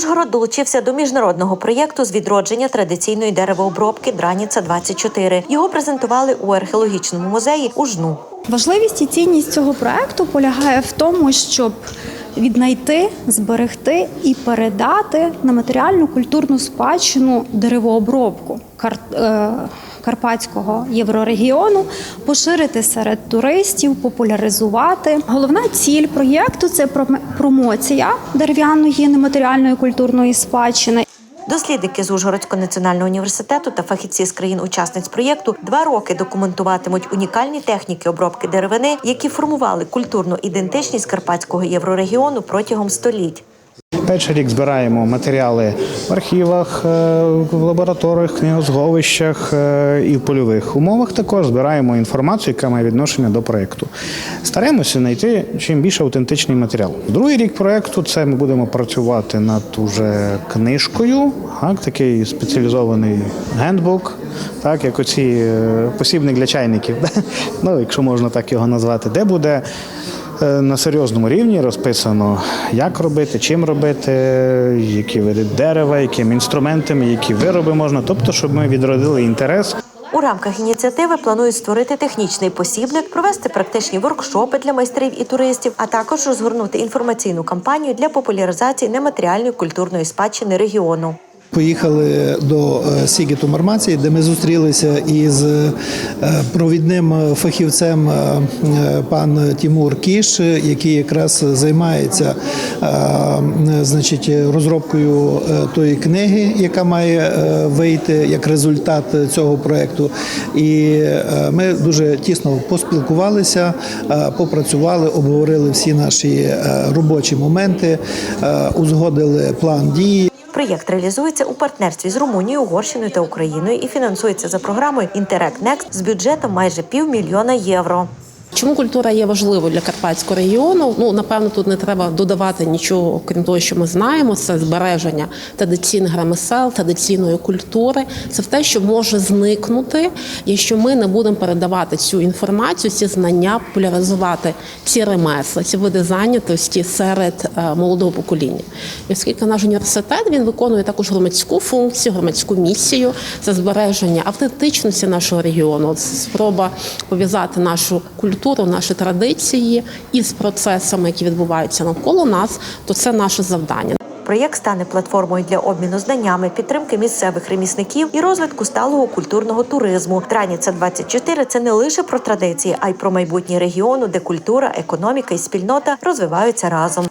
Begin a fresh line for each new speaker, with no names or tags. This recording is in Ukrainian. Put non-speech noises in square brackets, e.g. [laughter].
Ужгород долучився до міжнародного проєкту з відродження традиційної деревообробки Драніца 24 Його презентували у археологічному музеї у Жну.
Важливість і цінність цього проекту полягає в тому, щоб віднайти, зберегти і передати на матеріальну культурну спадщину деревообробку е, Карпатського єврорегіону, поширити серед туристів, популяризувати. Головна ціль проєкту це промоція дерев'яної нематеріальної культурної спадщини.
Дослідники з Ужгородського національного університету та фахівці з країн-учасниць проєкту два роки документуватимуть унікальні техніки обробки деревини, які формували культурну ідентичність карпатського єврорегіону протягом століть.
Перший рік збираємо матеріали в архівах, е, в лабораторіях, книгозговищах е, і в польових умовах. Також збираємо інформацію, яка має відношення до проєкту. Стараємося знайти чим більше аутентичний матеріал. Другий рік проєкту це ми будемо працювати над уже книжкою, так, такий спеціалізований гендбук, так як оці е, посібник для чайників, [laughs] ну якщо можна так його назвати, де буде. Е, На серйозному рівні розписано, як робити, чим робити, які види дерева, якими інструментами, які вироби можна. Тобто, щоб ми відродили інтерес
У рамках ініціативи планують створити технічний посібник, провести практичні воркшопи для майстрів і туристів, а також розгорнути інформаційну кампанію для популяризації нематеріальної культурної спадщини регіону.
Поїхали до е, Сігіту Мармації, де ми зустрілися із е, провідним фахівцем е, пан Тімур Кіш, який якраз займається значить, розробкою тої книги, яка має вийти як результат цього проекту. І ми дуже тісно поспілкувалися, попрацювали, обговорили всі наші робочі моменти, узгодили план дії.
Проєкт реалізується у партнерстві з Румунією, Угорщиною та Україною і фінансується за програмою «Інтерект Next з бюджетом майже півмільйона євро.
Чому культура є важливою для карпатського регіону? Ну напевно, тут не треба додавати нічого, окрім того, що ми знаємо. Це збереження традиційних ремесел, традиційної культури. Це те, що може зникнути, якщо ми не будемо передавати цю інформацію, ці знання, популяризувати ці ремесла, ці види зайнятості серед е, молодого покоління. І оскільки наш університет він виконує також громадську функцію, громадську місію це збереження автентичності нашого регіону, спроба пов'язати нашу культуру, наші традиції із процесами, які відбуваються навколо нас, то це наше завдання.
Проєкт стане платформою для обміну знаннями, підтримки місцевих ремісників і розвитку сталого культурного туризму. Траніця 24 – це не лише про традиції, а й про майбутнє регіону, де культура, економіка і спільнота розвиваються разом.